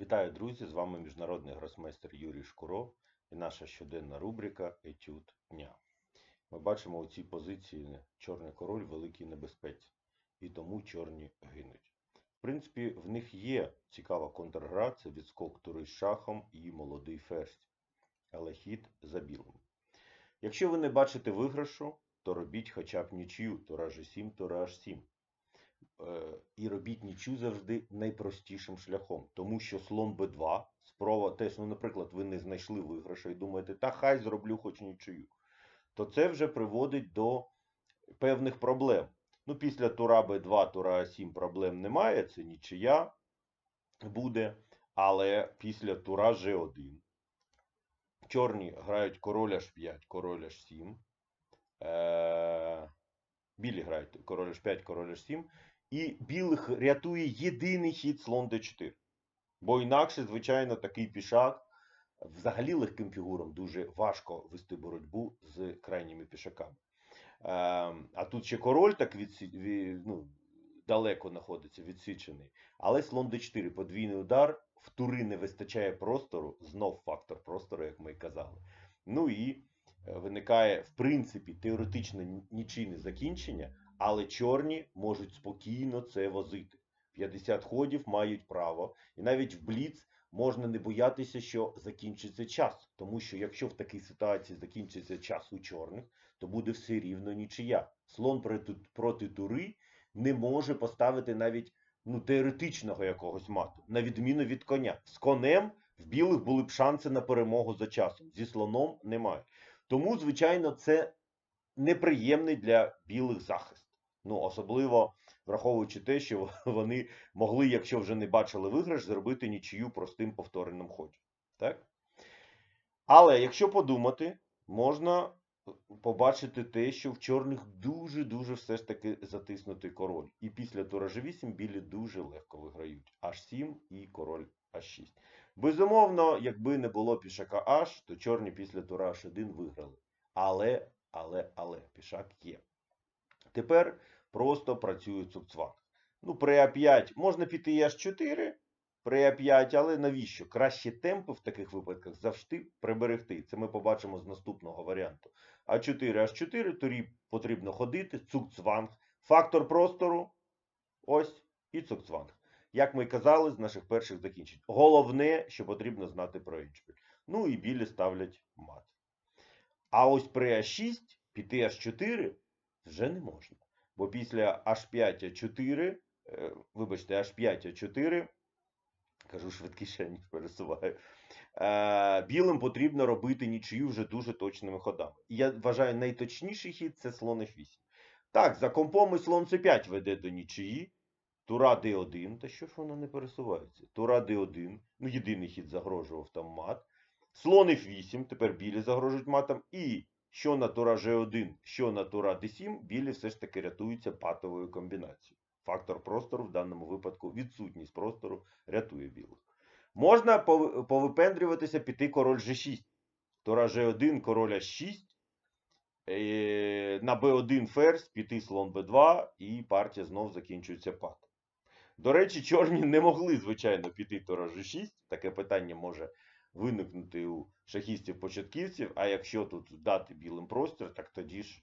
Вітаю, друзі! З вами міжнародний гросмейстер Юрій Шкуро і наша щоденна рубрика Етюд дня. Ми бачимо у цій позиції чорний король великій небезпеці, і тому чорні гинуть. В принципі, в них є цікава контргра, це відскок тури з шахом і молодий ферзь, але хід за білим. Якщо ви не бачите виграшу, то робіть хоча б нічию, тура G7, тура H7. І робіть нічю завжди найпростішим шляхом. Тому що слон Б2, спроба теж, ну, наприклад, ви не знайшли виграша і думаєте, та хай зроблю хоч нічию. То це вже приводить до певних проблем. Ну, після тура Б2, тура А7 проблем немає, це нічия буде. Але після тура G1 чорні грають король H5, король H7. Е- білі грають король H5, король H7. І білих рятує єдиний хід слон d4. Бо інакше, звичайно, такий пішак взагалі легким фігурам дуже важко вести боротьбу з крайніми пішаками. Ем, а тут ще король так відсі... ві- ну, далеко знаходиться, відсічений. Але слон d4, подвійний удар, в тури не вистачає простору, знов фактор простору, як ми і казали. Ну і е, виникає, в принципі, теоретично ні- нічийне закінчення, але чорні можуть спокійно це возити. 50 ходів мають право. І навіть в бліц можна не боятися, що закінчиться час. Тому що якщо в такій ситуації закінчиться час у чорних, то буде все рівно нічия. Слон проти, проти тури не може поставити навіть ну, теоретичного якогось мату, на відміну від коня. З конем в білих були б шанси на перемогу за часом. Зі слоном немає. Тому, звичайно, це неприємний для білих захист. Ну, особливо враховуючи те, що вони могли, якщо вже не бачили виграш, зробити нічию простим повтореним ході. Так? Але якщо подумати, можна побачити те, що в чорних дуже-дуже все ж таки затиснутий король. І після тура G8 білі дуже легко виграють. H7 і король H6. Безумовно, якби не було пішака H, то чорні після тура H1 виграли. Але, але, але, пішак є. Тепер просто працює цукцвак. Ну, при А5 можна піти і H4, при А5, але навіщо? Краще темпи в таких випадках завжди приберегти. Це ми побачимо з наступного варіанту. А4, H4, турі потрібно ходити, цукцванг, фактор простору, ось, і цукцванг. Як ми й казали з наших перших закінчень. Головне, що потрібно знати про еншпіль. Ну і білі ставлять мат. А ось при А6 піти H4 вже не можна. Бо після H5 А4, е, вибачте, H5 А4, кажу швидкіше, ніж пересуваю, е, білим потрібно робити нічию вже дуже точними ходами. І я вважаю, найточніший хід це слон F8. Так, за компом і слон C5 веде до нічиї. Тура D1, та що ж воно не пересувається? Тура D1, ну єдиний хід загрожував там мат. Слон F8, тепер білі загрожують матом. І що на тура G1, що на тура D7, білі все ж таки рятуються патовою комбінацією. Фактор простору в даному випадку, відсутність простору рятує білих. Можна повипендрюватися, піти король G6. Тура G1, король H6. Е, На B1 ферзь, піти слон B2, і партія знов закінчується патом. До речі, чорні не могли, звичайно, піти тура G6. Таке питання може виникнути у шахістів-початківців, а якщо тут дати білим простір, так тоді ж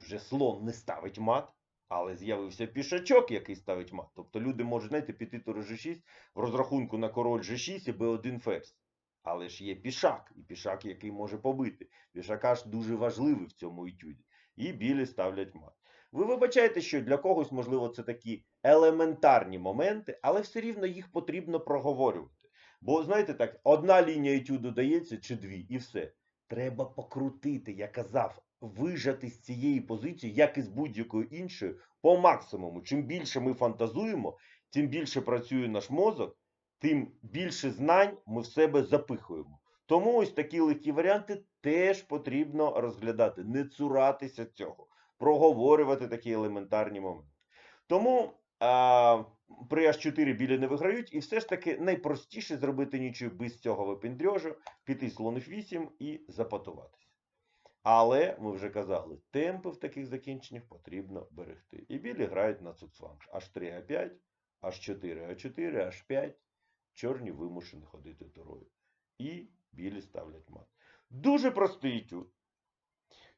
вже слон не ставить мат, але з'явився пішачок, який ставить мат. Тобто люди можуть, знаєте, піти тура G6 в розрахунку на король G6 і B1 ферзь. Але ж є пішак, і пішак, який може побити. Пішака ж дуже важливий в цьому етюді. І білі ставлять мат. Ви вибачаєте, що для когось, можливо, це такі елементарні моменти, але все рівно їх потрібно проговорювати. Бо, знаєте так, одна лінія етюду дається чи дві, і все. Треба покрутити, я казав, вижати з цієї позиції, як і з будь-якою іншою, по максимуму. Чим більше ми фантазуємо, тим більше працює наш мозок, тим більше знань ми в себе запихуємо. Тому ось такі легкі варіанти теж потрібно розглядати, не цуратися цього, проговорювати такі елементарні моменти. Тому а, при H4 білі не виграють, і все ж таки найпростіше зробити нічого без цього випендрьожу, піти слон F8 і запатуватися. Але ми вже казали, темпи в таких закінченнях потрібно берегти. І білі грають на цуцванг. H3, A5, H4, A4, H5. чорні вимушені ходити турою. І білі ставлять мат. Дуже простий етюд.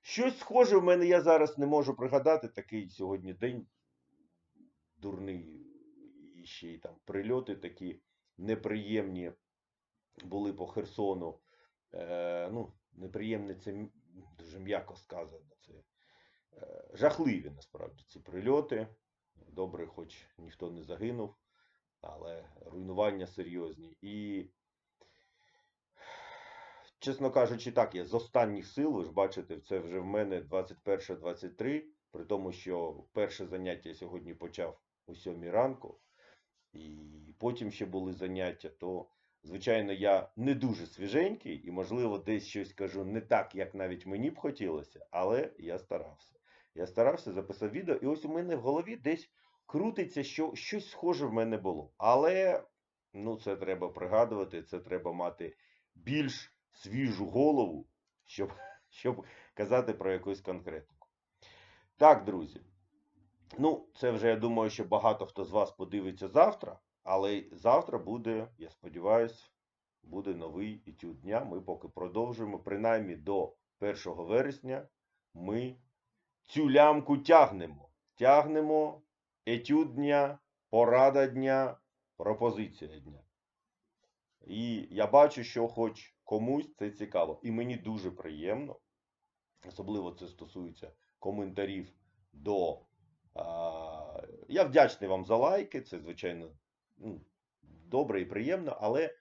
Щось схоже в мене, я зараз не можу пригадати, такий сьогодні день дурний, ще й там прильоти такі неприємні були по Херсону. Е, ну, неприємне це дуже м'яко сказано. Це е, жахливі насправді ці прильоти. Добре, хоч ніхто не загинув, але руйнування серйозні. І, чесно кажучи, так, я з останніх сил, ви ж бачите, це вже в мене 21-23, при тому, що перше заняття я сьогодні почав о 7 ранку, і потім ще були заняття, то, звичайно, я не дуже свіженький і, можливо, десь щось кажу не так, як навіть мені б хотілося, але я старався. Я старався, записав відео, і ось у мене в голові десь крутиться, що щось схоже в мене було. Але ну, це треба пригадувати, це треба мати більш свіжу голову, щоб, щоб казати про якусь конкретику. Так, друзі. Ну, це вже я думаю, що багато хто з вас подивиться завтра, але завтра буде, я сподіваюся, буде новий етюд дня. Ми поки продовжуємо. Принаймні до 1 вересня ми цю лямку тягнемо. Тягнемо етюд дня, порада дня, пропозиція дня. І я бачу, що хоч комусь це цікаво. І мені дуже приємно, особливо це стосується коментарів до. Я вдячний вам за лайки, це, звичайно, ну, добре і приємно, але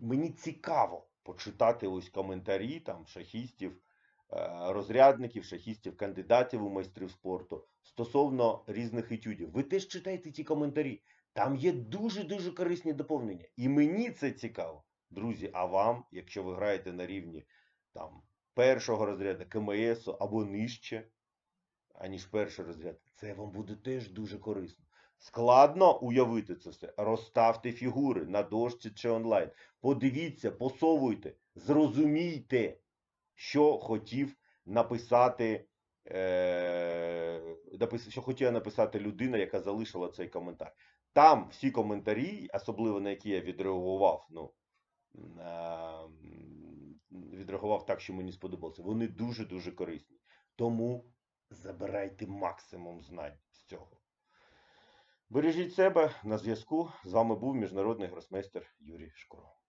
мені цікаво почитати ось коментарі там шахістів, е, розрядників, шахістів, кандидатів у майстрів спорту стосовно різних етюдів. Ви теж читайте ті коментарі. Там є дуже-дуже корисні доповнення. І мені це цікаво. Друзі, а вам, якщо ви граєте на рівні там, першого розряду КМС або нижче, аніж перший розряд, це вам буде теж дуже корисно. Складно уявити це все. Розставте фігури на дошці чи онлайн. Подивіться, посовуйте, зрозумійте, що хотів написати, е, що хотіла написати людина, яка залишила цей коментар. Там всі коментарі, особливо на які я відреагував, ну, відреагував так, що мені сподобалося, вони дуже-дуже корисні. Тому забирайте максимум знань з цього. Бережіть себе на зв'язку. З вами був міжнародний гросмейстер Юрій Шкуро.